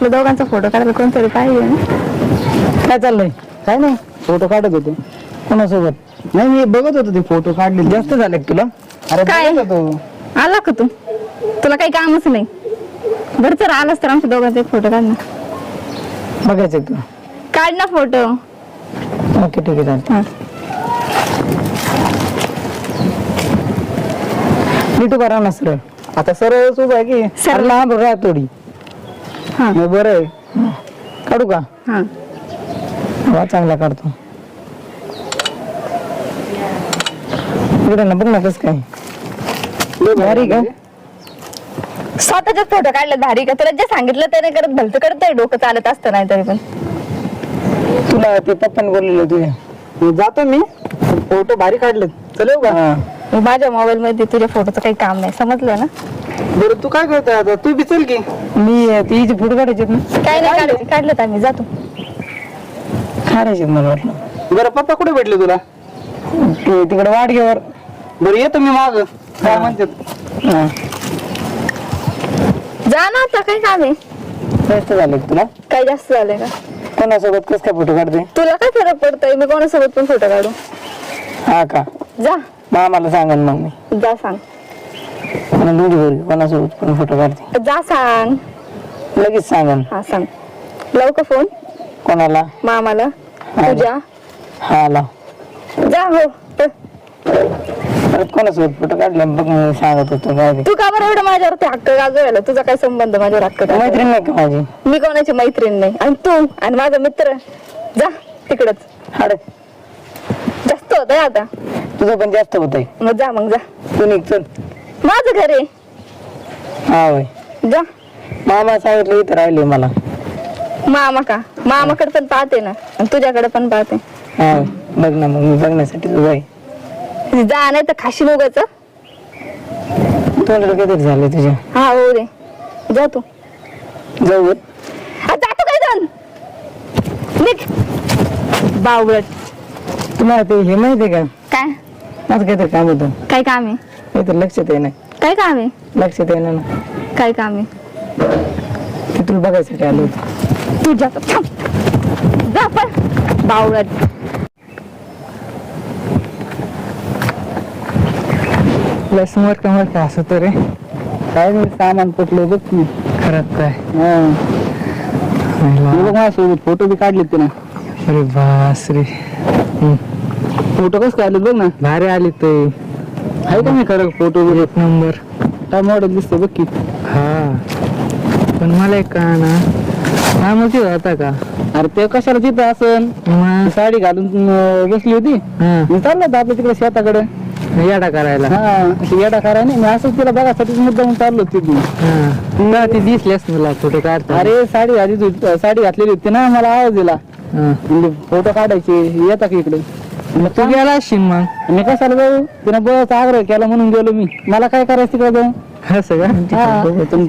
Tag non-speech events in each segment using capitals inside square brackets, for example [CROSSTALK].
आपल्या दोघांचा फोटो काढायला कोणतरी पाहिजे ना. काय चाललंय? काय नाही फोटो काढत होते. कोणासोबत? नाही मी बघत होतो ते फोटो काढले जास्त झाले तुला? अरे काय? आला का तू? तुला काही कामच नाही. बरं तर आलास तर आमच्या दोघांचा फोटो काढ ना. बघायचं का काढ ना फोटो. ओके ठीक आहे चालतं हा. नीट राहा ना सरळ. आता सरळ उभा आहे की. सरळ. सरळ लांब राहा थोडी. हा. मग बरं आहे. काढू का? हा. चांगला काढतो. इकडे ना बघ ना कसं काय. भारी का? स्वतःचे फोटो काढले भारी का? तुला जे सांगितलं ते नाही करत भलतं करत डोकं चालत असतं नाही तरी पण. तुला ते पप्पाने बोललेलं तुझ्या. मी जातो मी. फोटो भारी काढले चल येऊ का? मी माझ्या मोबाईल मध्ये तुझ्या फोटोचं काही काम नाही. समजलं ना? बरं तू काय करतोय आता? तू बी चल की. मी तिचे फोटो काढायचे ना. काय नाही काढले काढलं आम्ही जातो. काढायचे मला वाटलं. बरं पप्पा कुठे भेटले तुला? ते तिकडे वाडगेवर. बरं येतो मी माग. काय म्हणतात? हा. जा ना आता काय काम आहे? जास्त झाले का तुला? काय जास्त झालंय का? कोणासोबत कस काय फोटो काढते तुला काय फरक पडतोय? मी कोणासोबत पण फोटो काढू. हा का? जा. मामाला सांगन मग मी. जा सांग. म्हणून तुझी पोरगी कोणासोबत पण फोटो काढते. जा सांग. लगेच सांगन. हा सांग. लावू का फोन कोणाला? मामाला. हा. तुझ्या? हा ला जा हो. तर. परत कोणासोबत फोटो काढले बघ मी सांगत होतो काय ते तू का बरं एवढं माझ्यावरती हक्क गाजवायला? तुझा काय संबंध माझ्यावर हक्क गाजवायला? मैत्रीण नाही का माझी? मी कोणाची मैत्रीण नाही? आणि तू आणि माझा मित्र? जा तिकडच. हाड. जास्त होत आता. तुझं पण जास्त होत आहे मग जा मग जा. तू निघ चल. माझं घर आहे. हा होय. जा. मामा सांगितलं इथं राहिले मला. मामा का? मामाकडे पण पाहते ना. आणि तुझ्याकडे पण पाहते. हा होय. बघ ना मग मी बघण्यासाठी तुझं आहे. जा नाही तर खाशी उगाच. तोंडाला काहीतरी झालंय तुझ्या. हा हो रे जा तू. जाऊ ग. आ, जातो काय जाऊन. निघ. बावळट तुम्हाला ते हे माहितीये का? काय? माझं काहीतरी काम होतं. काय काम आहे? काहीतरी लक्षात येईना काय काम आहे? लक्षात येईना ना काय काम आहे? ते तुला बघायसाठी आलो होतो. तू जातो थांब. जा पण. बावळट. तुला समोर कमर का असं रे. काय नाही सामान पटलं बघ की. खरंच काय? माझ्यासोबत फोटो बी काढले ते ना अरे बास रे फोटो कस काढले बघ ना. भारी आले ते. आहे का मी खरं फोटो एक नंबर. काय मॉडेल दिसतो बघ की. हा. पण मला एक का ना. हा मग होता का? अरे ते कशाला तिथं असन? साडी घालून बसली होती. मी चाललो होतो आपल्या तिकडे शेताकडे. येडा करायला. हा येडा करायला नाही मी असंच तिला बघासाठी मुद्दाम चाललो तिथून. तुला ती दिसलीस मला फोटो काढता अरे साडी घातली साडी घातलेली होती ना मला आवाज दिला. फोटो काढायचे येता का इकडे? मग तू गेला असशील मग. मी कशाला जाऊ? तिने बळच आग्रह केला म्हणून गेलो मी. मला काय करायचं तिकडे? जाऊन असं का?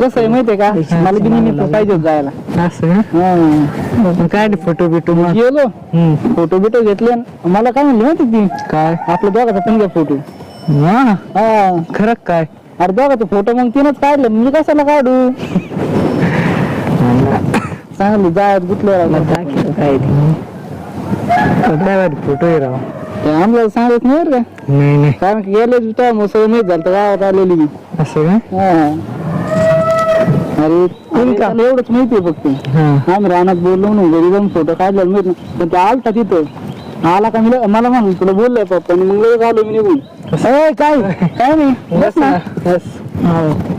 कसं आहे माहितीये का? मला बी नेहमी पाहिजे जायला. असं काय फोटो बिटो गेलो. फोटो बिटो घेतले न मला काय म्हणली माहिती ती? काय? आपल्या दोघाचा पण घ्या फोटो हा? खरं काय? अरे दोघाचा फोटो मग तिनंच काढलं. मी कशाला काढू? [LAUGHS] चांगली जायत गुतलं काय फोटो आहे राव. आम्हाला सांगत नाही बरं का? नाही नाही. कारण की गेले तुझ्या मग सगळं माहीत झालं गावात आलेली मी. असं का? अरे त्याला एवढंच माहितीये फक्त. आम्ही रानात बोललो म्हणून घरी जाऊन फोटो काढला माहीत नाही. पण तो आलता तिथं. आला का मी मला म्हणून तुला बोललोय पप्पानी मग लगेच आलो मी निघून. ए, काय? [LAUGHS] काय नाही? बस ना.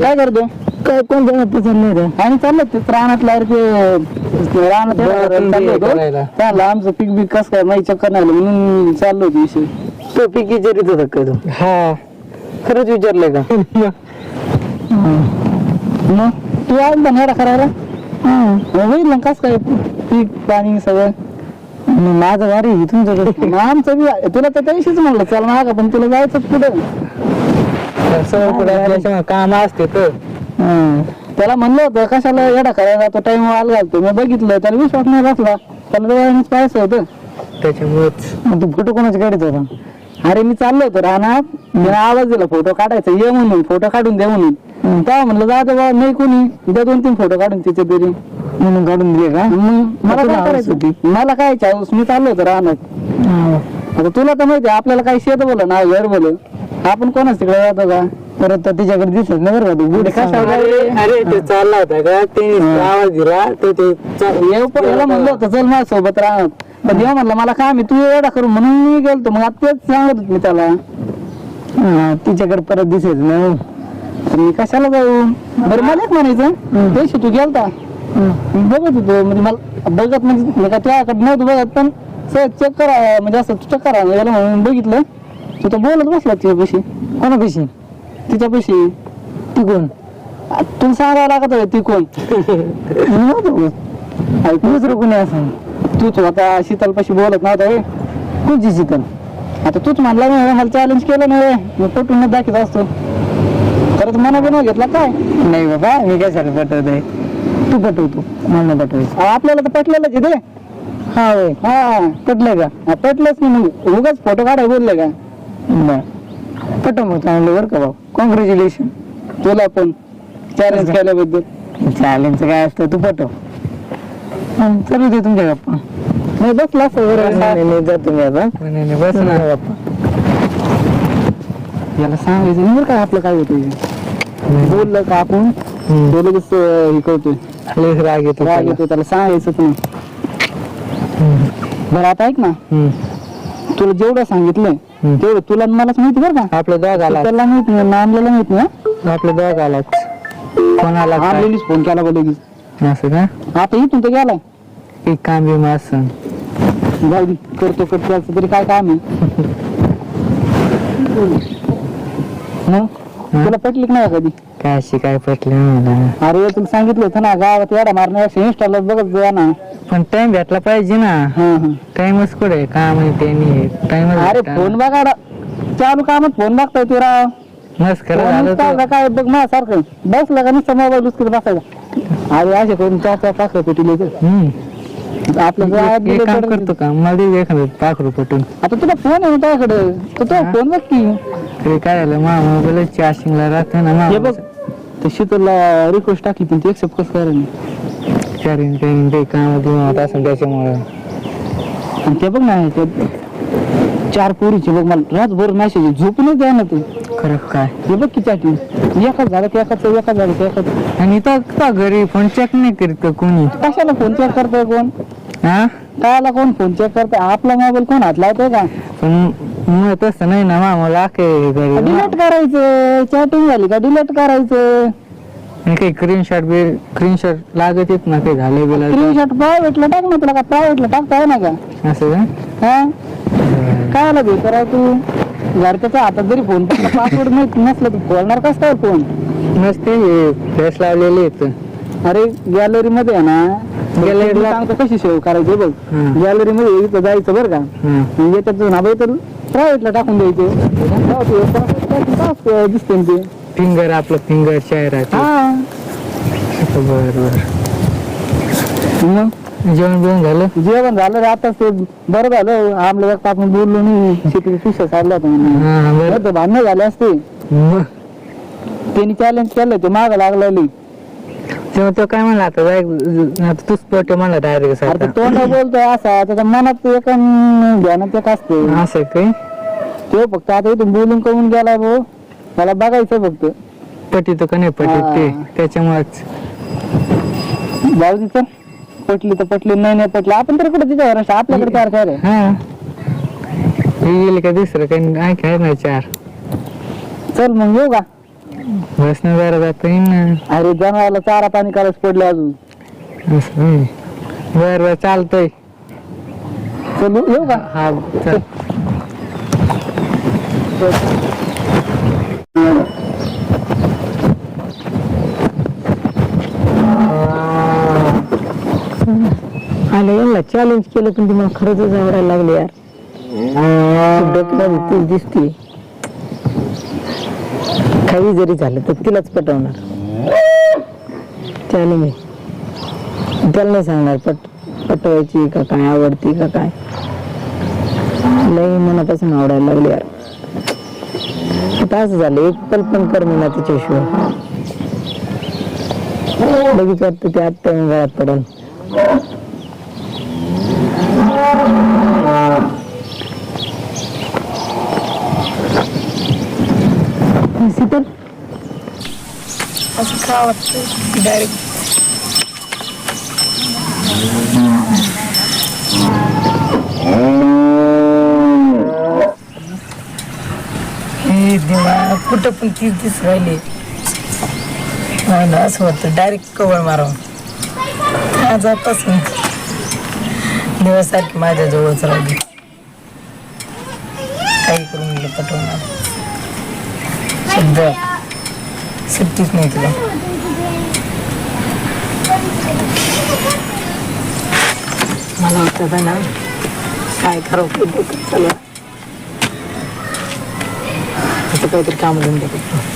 काय करतो? काय कोण चाललंय रे? आणि चाललं ते रानातला ते रानात चाललो होतो चाललं आमचं पीक बीक कस काय माहिती चक्कर नाही आलं म्हणून चाललो होतो विषय तो पीक विचारित होता काय तू? हा. खरंच विचारलंय का? मग? तू आज बनवायला करायला? होईल ना कस काय पीक पाणी सगळं. मग माझं गाडी आहे तुमच्याकडे [LAUGHS] मग आमचं बी आहे. तुला तर त्याविषयीच म्हणलं चल मागा पण तुला जायचं पुढे काम असते तर. त्याला म्हणलं होतं कशाला येडा करायला? तो टाइम वाल घालतो. मी बघितलं त्याला विश्वास नाही बसला. त्याला पाहायचं होतं. त्याच्यामुळेच. तू फोटो कोणाच्या गाडीत होता? अरे मी चाललो होतो रानात. मी आवाज दिला फोटो काढायचा ये म्हणून फोटो काढून दे म्हणून. तेव्हा म्हणलं जा बाबा नाही कोणी. द्या दोन तीन फोटो काढून तिचे तरी. म्हणून काढून दिले का? मग मला काय करायचं? होती. मला काय चाऊस मी चाललो होतो रानात. आता तुला तर माहिती आहे, आपल्याला काही शेत बोल ना घर बोल आपण कोणाच तिकडे जातो का? परत तिच्याकडे दिसत नाही बरं का तू. गुढे अरे ते चालला होता का? ते आवाज दिला ते ते याला म्हणलं होतं चल माझ्या सोबत राहत. पण देव म्हणलं मला काम आहे तू एवढा करू म्हणून मी गेलतो. मग आता तेच सांगत होत मी त्याला. तिच्याकडे परत दिसेल ना तर मी कशाला जाऊ? बरं मला एक म्हणायचं. पैसे तू गेलता? मी बघत होतो म्हणजे मला बघत म्हणजे मी का तुझ्याकडे नव्हतं बघत पण चेक करा म्हणजे असं चेक करा याला म्हणून बघितलं. तू तर बोलत बसला तिच्यापाशी कोणापाशी? तिच्यापाशी ती कोण तुला सांगायला लागत होतं ती कोण नव्हतं ऐकू. दुसरं कोणी असं तूच आता शीतलपाशी बोलत नव्हता हे कोणची शीतल? आता तूच म्हणला नाही मला चॅलेंज केलं नाही मी पटून दाखवत असतो. परत मना बनव घेतला काय? नाही बाबा मी काय सर पटवत आहे? तू पटवतो. मला पटवायचं. आपल्याला तर पटलेलंच आहे ते हा होय. हा पटलंय का? हा पटलंच नाही मग उगाच फोटो काढाय बोलले का? बर. पटव मग चांगलं बरं का भाऊ. कॉंग्रॅच्युलेशन तुला पण चॅलेंज केल्याबद्दल. चॅलेंज काय असतं तू पटव. चालू दे तुमच्या गप्पा. नाही बसला असं जातो मी आता. बस ना. गप्पा याला सांगायचं नाही बरं का आपलं काय होतं बोललं का आपण? तो लगेच हे करतोय. राग येतो राग येतो त्याला सांगायचंच नाही बरं आता ऐक ना. तुला जेवढं सांगितलंय तेवढं तुला आणि मलाच माहिती बरं का? आपल्या दोघाला. त्याला माहीत नाही नामल्याला माहीत नाही आपल्या दोघालाच कोणाला हा काय? लेडीज फोन केला लगेच. असं का? आता इथून तर गेलाय. एक काम बी असं. जाऊ दे करतो करतो त्याचं तरी काय काम आहे? [LAUGHS] मग? तुला पटली की नाही कधी? काय अशी काय पटलं मला? अरे तुला सांगितलं होतं ना गावात येडा मारण्यापेक्षा इंस्टाला बघत जा ना. पण टाइम भेटला पाहिजे ना. हा हा. टाइमच कुठे? काम आहे त्यांनी टाइमच अरे फोन बघा रा. चालू कामात फोन बघताय तू राव. मस्त फोन झालं उचलला काय? बघ ना सारखं बसला का नुसतं मोबाईल उचकत बसायचा अरे असे करून चार चार पाच पेटी हम्म. आपलं जो आहे एक दिलं काम तर- करतो का? मला दे एखादं पाखरू पटून. आता तुला फोन आहे ना तुझ्याकडे? तर तो. फोन बघ की. तरी काय झालं? मा मोबाईल चार्जिंगला राहतो ना मा हे बघ ते शीतलला रिक्वेस्ट टाकली पण ती एक्सेप्ट कसं करायला नाही चारिंग काही काही काम त्याच्यामुळं. आणि ते बघ ना ते चार पोरीचे बघ मला रातभर मॅसेज झोपूनच द्या ना ते. खरं काय? हे बघ की चॅटिंग एकाच झालं की एकाच एकाच झालं की एकाच आणि का घरी फोन चेक नाही करीत कोणी? कशाला फोन चेक करतोय कोण? हा? कायला कोण फोन चेक करतोय? आपला मोबाईल कोण हात लावतोय का? पण मग तसं नाही ना मा मला काय घरी डिलीट करायचं चॅटिंग झाली का डिलीट करायचं आणि काही स्क्रीनशॉट बी स्क्रीनशॉट लागत येत ना काही झालं गेलं स्क्रीनशॉट प्रायव्हेटला टाक ना तुला का प्रायव्हेटला टाकता आहे ना का? असं का? हा? काय आला भे करा तू घरच्याच्या हातात जरी फोन पासवर्ड माहीत नसलं तू खोलणार कस काय फोन नसते फेस लावलेले आहेत. अरे गॅलरी मध्ये आहे ना गॅलरी ला- सांगतो कशी सेव्ह करायची बघ. गॅलरी मध्ये इथं जायचं बरं का. याच्यात ना बाई तर प्रायव्हेटला टाकून द्यायचे. दिसते ते. फिंगर आपलं फिंगर चेहरा हा. बर बर. मग? जेवण बिवण झालं? जेवण झालं रे आताच ते बरं झालं. आमला एक आपण बोललो नाही. पिशा होता. हा बर. भांडणं झाले असते. मग? त्यांनी चॅलेंज केलं ते माग लागलेली. तेव्हा तो काय म्हणला आता? जाय आता तूच पट म्हणला डायरेक्ट अरे ते सारखा तोंड बोलतोय असा त्याच्या मनात एक अन ध्यानात एक असते. असं काय? तो फक्त आता इथून बोलून करून गेला भाऊ. मला बघायचं फक्त. पटी तो का नाही पटी ते? हा. त्याच्यामुळेच. जाऊ दे चल. पटली तर पटली नाही नाही पटली. आपण तर कुठे तिच्या घरात आपल्याकडे चार चार आहे. हा. गेले का दुसरं? काही नाही काय नाही चार? चल मग येऊ का? बस न जरा जाता येईन ना. अरे जनावराला चारा पाणी करायचं पडलं अजून. असं होय. बर बर चालतंय. चल येऊ का? हा चल. झालं यांना चॅलेंज केलं पण मला खरंच आवडायला लागली यार. डोक्याला तीच दिसते. काही जरी झालं तर तिलाच पटवणार. चॅलेंज त्याला नाही सांगणार पट पटवायची का काय आवडती का काय. लई मनापासून आवडायला लागली यार. आता असं झालं एक पल पण कर मी ना तिच्याशिवाय. लगेच वाटतं ते आत्ता येऊन पडेल शीतल असं का वाटतं डायरेक्ट देवा कुठं पण तीच दिस राहिले मला असं वाटतं डायरेक्ट कवळ मारावं आजपासून दिवसासारखी माझ्या जवळच राहिली. काही करून गेलं पटवणार सध्या सुट्टीच नाही तुला. मला वाटतं ना काय करावं डोकं चालू. आता काहीतरी काम देऊन करतो.